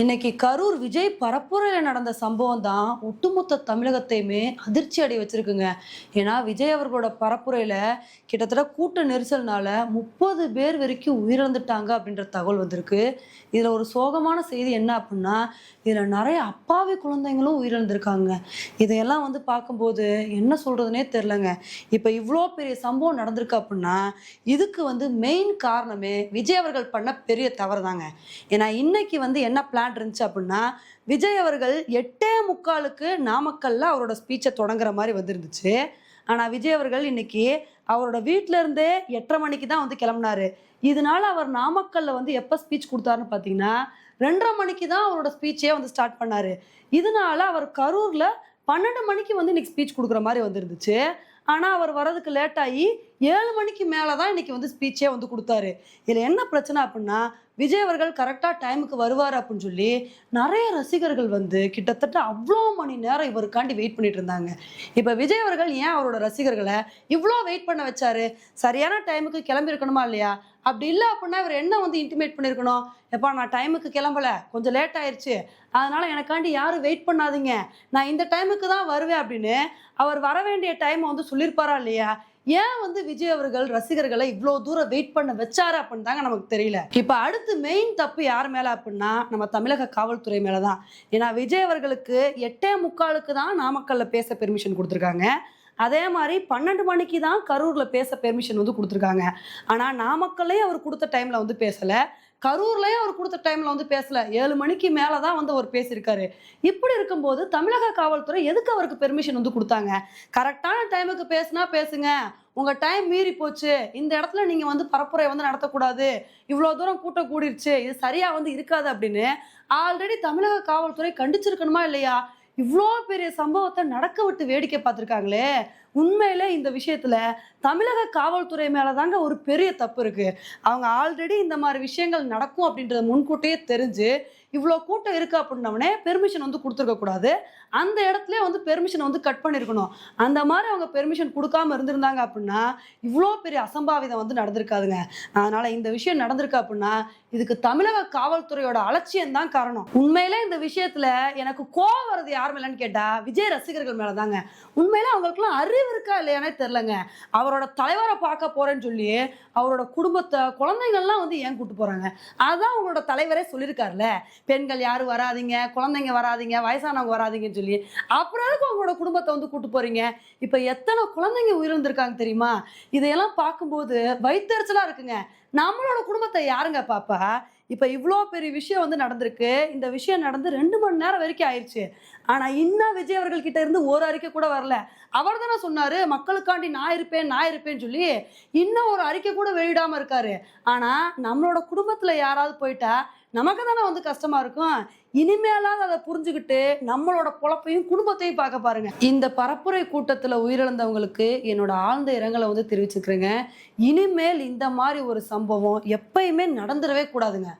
இன்னைக்கு கரூர் விஜய் பரப்புரையில் நடந்த சம்பவம் தான் ஒட்டுமொத்த தமிழகத்தையுமே அதிர்ச்சி அடைய வச்சிருக்குங்க. ஏன்னா விஜய் அவர்களோட பரப்புரையில் கிட்டத்தட்ட கூட்ட நெரிசல்னால முப்பது பேர் வரைக்கும் உயிரிழந்துட்டாங்க அப்படின்ற தகவல் வந்திருக்கு. இதில் ஒரு சோகமான செய்தி என்ன அப்படின்னா இதில் நிறைய அப்பாவி குழந்தைங்களும் உயிரிழந்திருக்காங்க. இதையெல்லாம் வந்து பார்க்கும்போது என்ன சொல்கிறதுனே தெரிலங்க இப்போ இவ்வளோ பெரிய சம்பவம் நடந்திருக்கு அப்படின்னா இதுக்கு வந்து மெயின் காரணமே விஜய் அவர்கள் பண்ண பெரிய தவறு தாங்க ஏன்னா இன்னைக்கு வந்து என்ன பிளான் இருந்துச்சு அப்படின்னா விஜய் அவர்கள் எட்டே முக்காலுக்கு நாமக்கல்ல அவரோட ஸ்பீச்சை தொடங்குற மாதிரி வந்துருந்துச்சு. ஆனால் விஜய் அவர்கள் இன்னைக்கு அவரோட வீட்ல இருந்தே எட்டரை மணிக்கு தான் வந்து கிளம்புனாரு. இதனால அவர் நாமக்கல்ல வந்து எப்போ ஸ்பீச் கொடுத்தாருன்னு பார்த்தீங்கன்னா ரெண்டரை மணிக்கு தான் அவரோட ஸ்பீச்சே வந்து ஸ்டார்ட் பண்ணாரு. இதனால அவர் கரூர்ல பன்னெண்டு மணிக்கு வந்து இன்னைக்கு ஸ்பீச் கொடுக்குற மாதிரி வந்துருந்துச்சு. ஆனால் அவர் வரதுக்கு லேட் ஆகி ஏழு மணிக்கு மேலே தான் இன்றைக்கி வந்து ஸ்பீச்சே வந்து கொடுத்தாரு. இதில் என்ன பிரச்சனை அப்படின்னா விஜய் அவர்கள் கரெக்டாக டைமுக்கு வருவார் அப்படின்னு சொல்லி நிறைய ரசிகர்கள் வந்து கிட்டத்தட்ட அவ்வளோ மணி நேரம் இவருக்காண்டி வெயிட் பண்ணிட்டு இருந்தாங்க. இப்போ விஜய் அவர்கள் ஏன் அவரோட ரசிகர்களை இவ்வளோ வெயிட் பண்ண வச்சாரு? சரியான டைமுக்கு கிளம்பி இருக்கணுமா இல்லையா? அப்படி இல்லை அப்படின்னா இவர் என்ன வந்து இன்டிமேட் பண்ணியிருக்கணும் எப்பா நான் டைமுக்கு கிளம்பல. கொஞ்சம் லேட் ஆயிடுச்சு அதனால் எனக்காண்டி யாரும் வெயிட் பண்ணாதீங்க. நான் இந்த டைமுக்கு தான் வருவேன் அப்படின்னு அவர் வர வேண்டிய டைமை வந்து சொல்லியிருப்பாரா இல்லையா? ஏன் வந்து விஜய் அவர்கள் ரசிகர்களை இவ்வளோ தூரம் வெயிட் பண்ண வச்சாரு அப்படின்னு தாங்க நமக்கு தெரியல. இப்போ அடுத்து மெயின் தப்பு யார் மேலே அப்படின்னா நம்ம தமிழக காவல்துறை மேலே தான் ஏன்னா விஜய் அவர்களுக்கு எட்டே முக்காலுக்கு தான் நாமக்கல்ல பேச பெர்மிஷன் கொடுத்துருக்காங்க. அதே மாதிரி பன்னெண்டு மணிக்கு தான் கரூரில் பேச பெர்மிஷன் வந்து கொடுத்துருக்காங்க. ஆனால் நாமக்கல்லையும் அவர் கொடுத்த டைமில் வந்து பேசலை. கரூர்லயும் அவர் கொடுத்த டைம்ல வந்து பேசல. ஏழு மணிக்கு மேல தான் வந்து அவர் பேசியிருக்காரு. இப்படி இருக்கும்போது தமிழக காவல்துறை எதுக்கு அவருக்கு பெர்மிஷன் வந்து கொடுத்தாங்க? கரெக்டான டைமுக்கு பேசுனா பேசுங்க. உங்கள் டைம் மீறி போச்சு. இந்த இடத்துல நீங்கள் வந்து பரப்புரை வந்து நடத்தக்கூடாது. இவ்வளோ தூரம் கூட்டம் கூடிருச்சு. இது சரியாக வந்து இருக்காது அப்படின்னு ஆல்ரெடி தமிழக காவல்துறை கண்டிச்சிருக்கணுமா இல்லையா? இவ்வளோ பெரிய சம்பவத்தை நடக்க விட்டு வேடிக்கை பார்த்துருக்காங்களே? உண்மையிலே இந்த விஷயத்துல தமிழக காவல்துறை மேல தாங்க ஒரு பெரிய தப்பு இருக்கு. அவங்க ஆல்ரெடி இந்த மாதிரி விஷயங்கள் நடக்கும் அப்படின்றத முன்கூட்டியே தெரிஞ்சு இவ்வளோ கூட்டம் இருக்கு அப்படின்னவனே பெர்மிஷன் வந்து கொடுத்துருக்க கூடாது. அந்த இடத்துல வந்து பெர்மிஷன் வந்து கட் பண்ணியிருக்கணும் அந்த மாதிரி அவங்க பெர்மிஷன் கொடுக்காம இருந்திருந்தாங்க அப்படின்னா இவ்வளோ பெரிய அசம்பாவிதம் வந்து நடந்திருக்காதுங்க. அதனால இந்த விஷயம் நடந்திருக்கு அப்படின்னா இதுக்கு தமிழக காவல்துறையோட அலட்சியம் தான் காரணம். உண்மையில இந்த விஷயத்துல எனக்கு கோவம் வர்றது யார் மேலன்னு கேட்டா விஜய் ரசிகர்கள் மேலதாங்க. உண்மையிலே அவங்களுக்குலாம் அறிவு இருக்கா இல்லையானே தெரிலங்க அவரோட தலைவரை பார்க்க போறேன்னு சொல்லி அவரோட குடும்பத்தை குழந்தைங்கள்லாம் வந்து ஏன் கூட்டு போறாங்க? அதான் அவங்களோட தலைவரே சொல்லியிருக்காருல்ல. பெண்கள் யாரும் வராதீங்க குழந்தைங்க வராதீங்க வயசானவங்க வராதீங்கன்னு சொல்லி. அப்புறம் எதுக்கு அவங்களோட குடும்பத்தை வந்து கூட்டு போறீங்க? இப்போ எத்தனை குழந்தைங்க உயிரிழந்திருக்காங்க தெரியுமா? இதையெல்லாம் பார்க்கும்போது வயிற்றுச்சலா இருக்குங்க. நம்மளோட குடும்பத்தை யாருங்க பாப்பா? இப்போ இவ்வளோ பெரிய விஷயம் வந்து நடந்திருக்கு. இந்த விஷயம் நடந்து ரெண்டு மணி நேரம் வரைக்கும் ஆயிடுச்சு ஆனால் இன்னும் விஜய் அவர்கள் கிட்ட இருந்து ஒரு அறிக்கை கூட வரல. அவர் தானே சொன்னார் மக்களுக்காண்டி நான் இருப்பேன் நான் இருப்பேன்னு சொல்லி இன்னும் ஒரு அறிக்கை கூட வெளியிடாமல் இருக்காரு. ஆனால் நம்மளோட குடும்பத்தில் யாராவது போயிட்டா நமக்கு தானே வந்து கஷ்டமா இருக்கும். இனிமேலாவது அதை புரிஞ்சுக்கிட்டு நம்மளோட பொழப்பையும் குடும்பத்தையும் பார்க்க பாருங்க. இந்த பரப்புரை கூட்டத்தில் உயிரிழந்தவங்களுக்கு என்னோட ஆழ்ந்த இரங்கலை வந்து தெரிவிச்சுக்கிறேங்க. இனிமேல் இந்த மாதிரி ஒரு சம்பவம் எப்பயுமே நடந்துடவே கூடாதுங்க.